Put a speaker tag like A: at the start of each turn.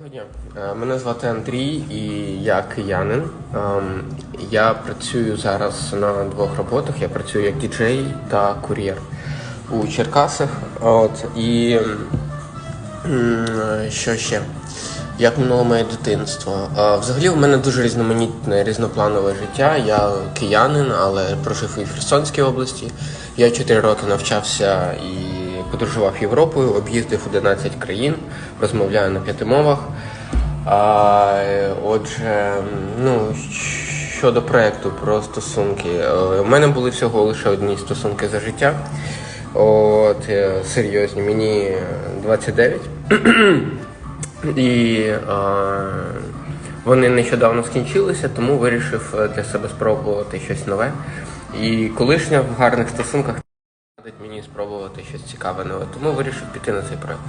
A: Доброго. Е, Мене звати Андрій і я киянин. Ем, Я працюю зараз на двох роботах. Я працюю як діджей та кур'єр у Черкасах. От і що ще? Як минуло моє дитинство? Е, Взагалі в мене дуже різноманітне, різнопланове життя. Я киянин, але прожив і в Херсонській області. Я 4 роки навчався і подорожував Європою, об'їздив 11 країн, розмовляю на п'яти мовах. А, отже, ну щодо проекту про стосунки, е, у мене були всього лише одні стосунки за життя. От е, серйозні, мені 29. І е, вони нещодавно скінчилися, тому вирішив е, для себе спробувати щось нове. І колишня в гарних стосунках радить мені спробувати щось цікаве нове, тому вирішив піти на цей проект.